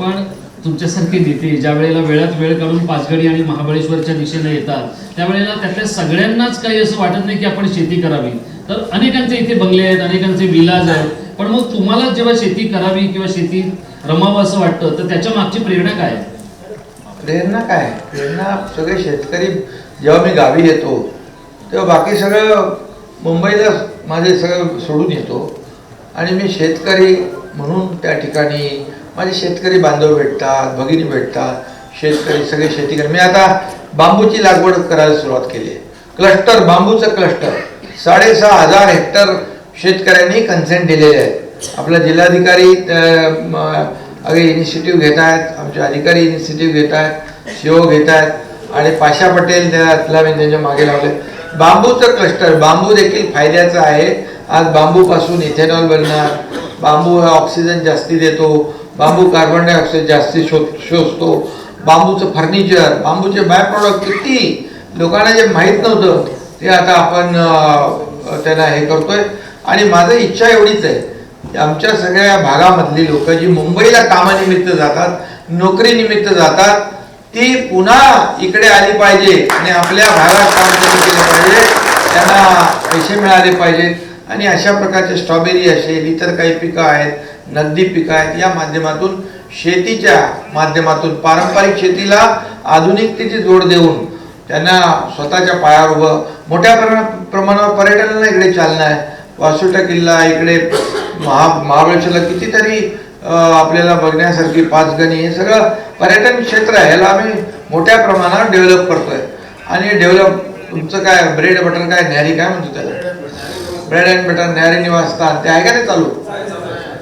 पण तुमच्यासारखे नेते ज्या वेळेला वेळात वेळ काढून पाचगणी आणि महाबळेश्वरच्या दिशेने येतात त्यावेळेला त्यातल्या सगळ्यांनाच काही असं वाटत नाही की आपण शेती करावी. तर अनेकांचे इथे बंगले आहेत अनेकांचे विलाज आहेत. पण मग तुम्हाला जेव्हा शेती करावी किंवा शेती रमावं असं वाटतं तर त्याच्या मागची प्रेरणा काय? आहे? प्रेरणा काय? प्रेरणा सगळे शेतकरी जेव्हा मी गावी येतो तेव्हा बाकी सगळं मुंबईला माझे सगळं सोडून येतो. आणि मी शेतकरी म्हणून त्या ठिकाणी माझे शेतकरी बांधव भेटतात भगिनी भेटतात शेतकरी सगळे शेती कर मी आता बांबूची लागवड करायला सुरुवात केली आहे. क्लस्टर बांबूचं क्लस्टर. साडेसहा हजार हेक्टर शेतकऱ्यांनी कन्सेंट दिलेले आहेत आपला जिल्हाधिकारी अगे इनिशिएटिव्ह घेत आहेत आमचे अधिकारी इनिशिएटिव्ह घेत आहेत शिओ घेत आहेत आणि पाशा पटेल त्यातला मी त्यांच्या मागे लावले. बांबूचं क्लस्टर बांबू देखील फायद्याचा आहे. आज बांबूपासून इथेनॉल बनणार. बांबू हा ऑक्सिजन जास्ती देतो. बांबू कार्बन डायऑक्साईड जास्ती शो शोषतो बांबूचं फर्निचर बांबूचे बाय प्रॉडक्ट किती? लोकांना जे माहीत नव्हतं ते आता आपण त्याला त्यांना हे करतोय. आणि माझं इच्छा एवढीच आहे की आमच्या सगळ्या भागामधली लोक जी मुंबईला कामानिमित्त जातात नोकरीनिमित्त जातात ती पुन्हा इकडे आली पाहिजे आणि आपल्या भागात काम केलं पाहिजे त्यांना पैसे मिळाले पाहिजेत. आणि अशा प्रकारचे स्ट्रॉबेरी असेल इतर काही पिकं आहेत नगदी पिकं आहेत या माध्यमातून शेतीच्या माध्यमातून पारंपरिक शेतीला आधुनिकतेची जोड देऊन त्यांना स्वतःच्या पायावर उभं मोठ्या प्रमा प्रमाणावर पर्यटनाला इकडे चालना आहे. वासुटा किल्ला इकडे महा महाबळेश्वरला कितीतरी आपल्याला बघण्यासारखी पाचगणी हे सगळं पर्यटन क्षेत्र आहे. ह्याला आम्ही मोठ्या प्रमाणावर डेव्हलप करतोय. आणि डेव्हलप तुमचं काय ब्रेड बटर काय न्यारी काय म्हणतो त्याला? ब्रेड अँड बटर न्यारी निवासस्थान ते आहे का नाही चालू?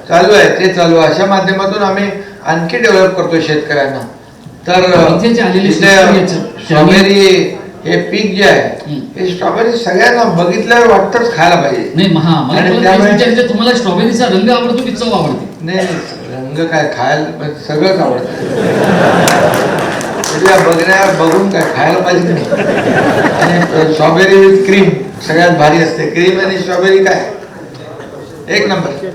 चालू आहे ते चालू आहे. अशा माध्यमातून आम्ही आणखी डेव्हलप करतोय शेतकऱ्यांना. तर स्ट्रॉबेरी हे पीक जे आहे. हे स्ट्रॉबेरी सगळ्यांना बघितल्यावर वाटतंच खायला पाहिजे. तुम्हाला स्ट्रॉबेरीचा रंग आवडतो की चव आवडते? नाही रंग काय खायला सगळंच आवडतं. तुझ्या बघण्या बघून काय खायला पाहिजे नाही. आणि स्ट्रॉबेरी विथ क्रीम सगळ्यात भारी असते. क्रीम आणि स्ट्रॉबेरी काय? एक नंबर.